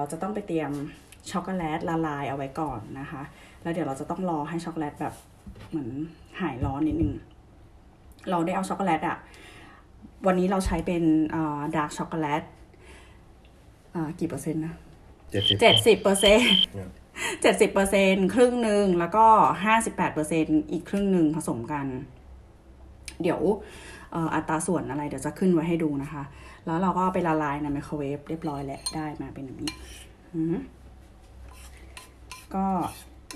เราจะต้องไปเตรียมช็อกโกแลตละลายเอาไว้ก่อนนะคะ แล้วเดี๋ยวเราจะต้องรอให้ช็อกโกแลตแบบเหมือนหายร้อนนิดนึง เราได้เอาช็อกโกแลตอะวันนี้เราใช้เป็นดาร์กช็อกโกแลตกี่เปอร์เซ็นต์นะเจ็ดสิบเจ็ดสิบเปอร์เซ็นต์ครับเจ็ดสิบเปอร์เซ็นครึ่งหนึ่งแล้วก็ห้าสิบแปดเปอร์เซ็นอีกครึ่งหนึ่งผสมกัน เดี๋ยวเอ่ออัตราส่วนอะไรเดี๋ยวจะขึ้นไว้ให้ดูนะคะ แล้วเราก็เอาไปละลายในไมโครเวฟเรียบร้อยแล้วได้มาเป็นอย่างนี้อืมก็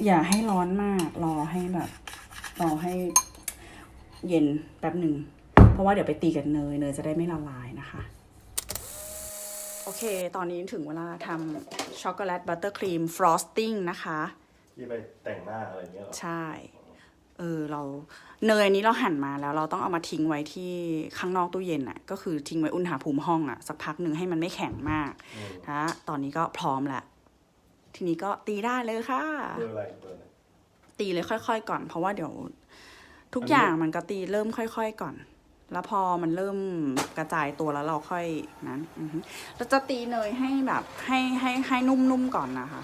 อย่าให้ร้อนมาก รอให้แบบรอให้เย็นแป๊บหนึ่ง เพราะว่าเดี๋ยวไปตีกับเนย เนยจะได้ไม่ละลายนะคะ โอเค ตอนนี้ถึงเวลาทำช็อกโกแลตบัตเตอร์ครีมฟรอสติ้งนะคะที่ไปแต่งหน้าอะไรเงี้ยเหรอ ใช่ เออเราเนยอันนี้เราหั่นมาแล้วเราต้องเอามาทิ้งไว้ที่ข้างนอกตู้เย็นอะ ก็คือทิ้งไว้อุณหภูมิห้องอะ สักพักหนึ่งให้มันไม่แข็งมากอืมนะตอนนี้ก็พร้อมแล้วทีนี้ก็ตีได้เลยค่ะเบอร์อะไรเบอร์อะไรตีเลยค่อย ๆ ก่อน เพราะว่าเดี๋ยว ทุกอันนี้อย่างมันก็ตีเริ่มค่อย ๆ ก่อน แล้วพอมันเริ่มกระจายตัวแล้วเราค่อยนั้นอือฮึเราจะตีเนยให้แบบให้ให้ให้นุ่มๆก่อนนะคะ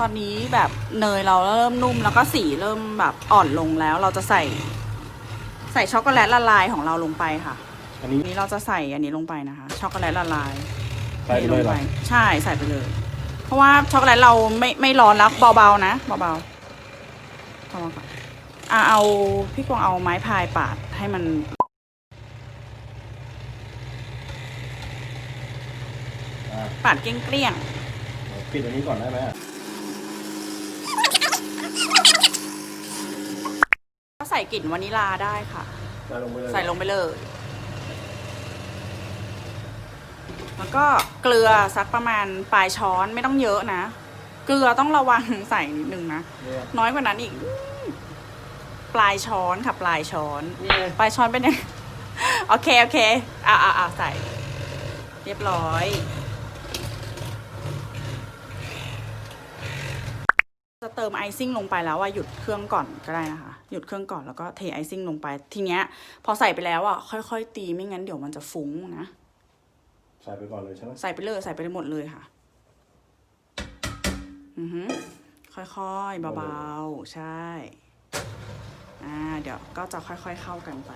ตอนนี้แบบเนยเราเริ่มนุ่มแล้วก็สีเริ่มแบบอ่อนลงแล้ว เราจะใส่ ใส่ช็อกโกแลตละลายของเราลงไปค่ะอันนี้อันนี้เราจะใส่อันนี้ลงไปนะคะ ช็อกโกแลตละลายใส่ไปเลยเหรอใช่ใส่ไปเลย เพราะว่าช็อกโกแลตเราไม่ไม่ร้อนแล้วเบาๆนะเบาๆเบาๆก่อนอะเอาพี่กวางเอาไม้พายปาดให้มัน อะปาดเกลี้ยงปิดอันนี้ก่อนได้ไหมอะ ๆก็ใส่กลิ่นวานิลาได้ค่ะ ใส่ลงไปเลยใส่ลงไปเลย แล้วก็เกลือสักประมาณปลายช้อนไม่ต้องเยอะนะ เกลือต้องระวังใส่นิดนึงนะ เนี่ยน้อยกว่านั้นอีก ปลายช้อนค่ะ ปลายช้อน นี่ไงปลายช้อนเป็นยัง โอเค โอเค อ่าอ่าอ่าใส่ เรียบร้อย ติมไอซิ่งลงไปแล้วว่าหยุดเครื่องก่อนก็ได้นะคะ หยุดเครื่องก่อนแล้วก็เทไอซิ่งลงไป ทีเนี้ย พอใส่ไปแล้วอะค่อยๆ ตีไม่งั้นเดี๋ยวมันจะฟุ้งนะใส่ไปก่อนเลยใช่ไหมใส่ไปเลยใส่ไปได้หมดเลยค่ะ อือฮึค่อยๆเบาๆ ใช่ อ่า เดี๋ยวก็จะค่อยๆเข้ากันไป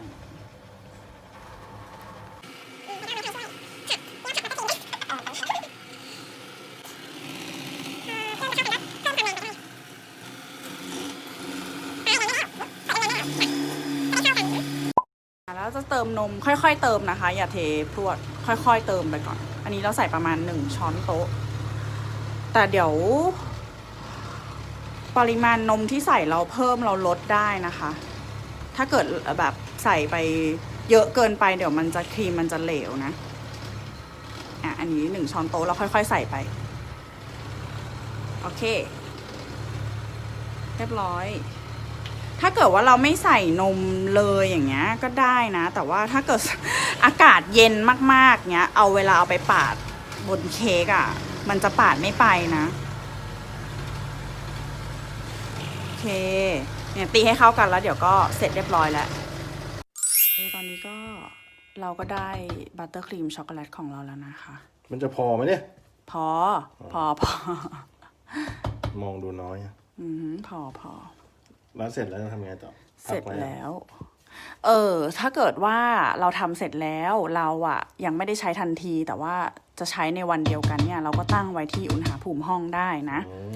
แล้วจะเติมนมค่อยๆเติมนะคะ อย่าเทพรวดค่อยๆเติมไปก่อน อันนี้เราใส่ประมาณหนึ่งช้อนโต๊ะ แต่เดี๋ยว ปริมาณนมที่ใส่เราเพิ่มเราลดได้นะคะ ถ้าเกิดแบบใส่ไปเยอะเกินไปเดี๋ยวมันจะครีมมันจะเหลวนะอะอันนี้หนึ่งช้อนโต๊ะเราค่อยๆใส่ไป โอเค เรียบร้อย ถ้าเกิดว่าเราไม่ใส่นมเลยอย่างเงี้ยก็ได้นะ แต่ว่าถ้าเกิดอากาศเย็นมากๆเงี้ยเอาเวลาเอาไปปาดบนเค้กอะ่ะ มันจะปาดไม่ไปนะโอเคเนี่ยตีให้เข้ากันแล้วเดี๋ยวก็เสร็จเรียบร้อยแล้วตอนนี้ก็เราก็ได้บัตเตอร์ครีมช็อกโกแลตของเราแล้วนะคะ มันจะพอไหมเนี่ย พอ พอพอมองดูน้อยอะอือหือพอพอ แล้วเสร็จแล้วจะทำไงต่อเสร็จพักไอะแล้ว เออ ถ้าเกิดว่าเราทำเสร็จแล้วเราอะยังไม่ได้ใช้ทันที แต่ว่าจะใช้ในวันเดียวกันเนี่ย เราก็ตั้งไว้ที่อุณหภูมิห้องได้นะอืม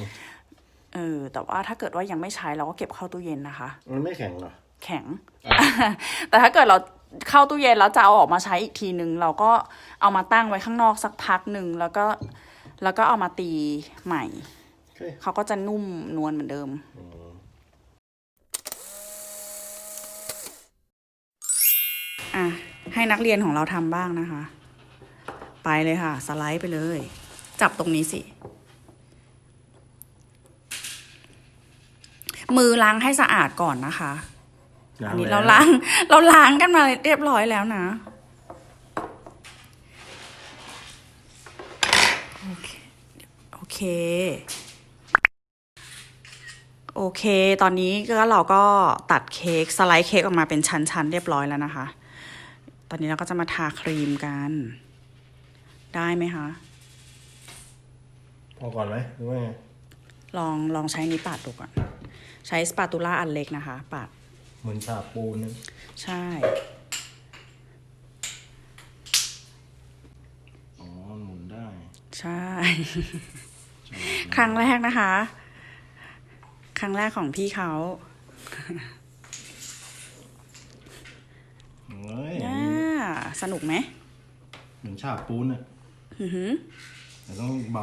เออ แต่ว่าถ้าเกิดว่ายังไม่ใช้เราก็เก็บเข้าตู้เย็นนะคะ มันไม่แข็งเหรอ แข็ง แต่ถ้าเกิดเราเข้าตู้เย็นแล้วจะเอาออกมาใช้อีกทีนึง เราก็เอามาตั้งไว้ข้างนอกสักพักหนึ่งแล้วก็แล้วก็เอามาตีใหม่โอเคเขาก็จะนุ่มนวลเหมือนเดิม อืม อะ ให้นักเรียนของเราทำบ้างนะคะ ไปเลยค่ะ สไลด์ไปเลย จับตรงนี้สิ มือล้างให้สะอาดก่อนนะคะอันนี้เราล้าง เราล้างกันมาเรียบร้อยแล้วนะโอเคตอนนี้ก็เราก็ตัดเค้กสไลด์เค้กออกมาเป็นชั้นๆเรียบร้อยแล้วนะคะต อนนี้เราก็จะมาทาครีมกัน ได้ไหมคะ พอก่อนไหมหรือว่าไงลองลองใช้นี้ปาดดูก่อน ใช้สปาตูล่าอันเล็กนะคะ ปาด เหมือนฉาบปูนนะใช่ อ๋อหมุนได้ ใช่ ครั้งแรกนะคะ ครั้งแรกของพี่เขาเฮ้ยอ่า สนุกไหมเหมือนฉาบปูนอะอือหือแต่ต้องเบา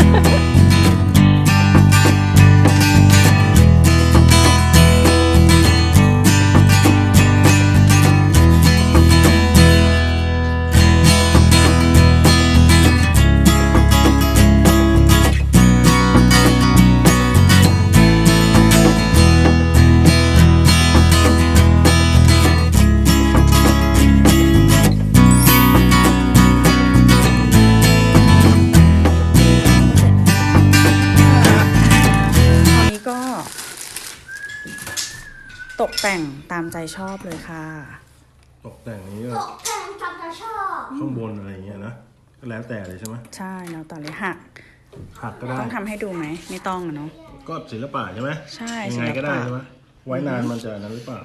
Ha ha ha! กแต่งตามใจชอบเลยค่ะ ตกแต่งนี้ก็ตกแต่งตามใจชอบข้างบนอะไรอย่างเงี้ยนะก็แล้วแต่เลยใช่ไหมใช่แล้วต่อเลยหักหักก็ได้ ต้องทำให้ดูไหมไม่ต้องอะเนาะก็ศิลปะใช่ไหมใช่ยังไงก็ได้ศิลปะ ใช่ไหมไว้นานมันจะนั้นหรือเปล่า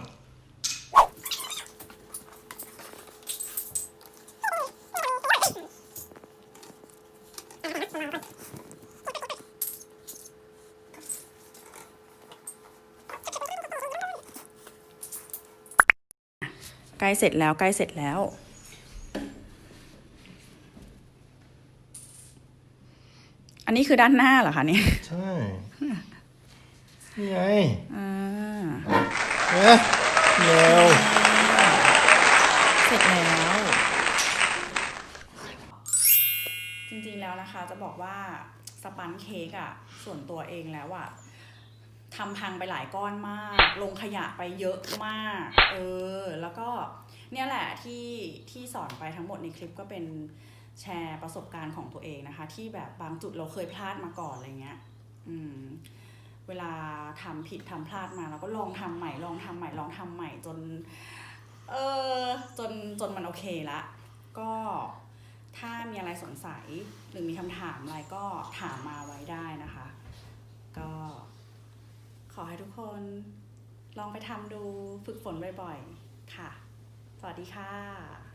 ใกล้เสร็จแล้วใกล้เสร็จแล้ว อันนี้คือด้านหน้าเหรอคะเนี่ยใช่นี่ไงอ่าเอ๊ะแนวเสร็จแล้ว จริงๆแล้วนะคะ จะบอกว่าสปันเค้กอะส่วนตัวเองแล้วอะ ทำพังไปหลายก้อนมาก ลงขยะไปเยอะมาก เออ แล้วก็เนี่ยแหละที่ที่สอนไปทั้งหมดในคลิปก็เป็นแชร์ประสบการณ์ของตัวเองนะคะ ที่แบบบางจุดเราเคยพลาดมาก่อนอะไรเงี้ย อืม เวลาทำผิดทำพลาดมาเราก็ลองทำใหม่ ลองทำใหม่ ลองทำใหม่จน เออจนจนมันโอเคละ ก็ถ้ามีอะไรสงสัยหรือมีคำถามอะไรก็ถามมาไว้ได้นะคะ ก็ ขอให้ทุกคนลองไปทำดูฝึกฝนบ่อยๆ ค่ะ สวัสดีค่ะ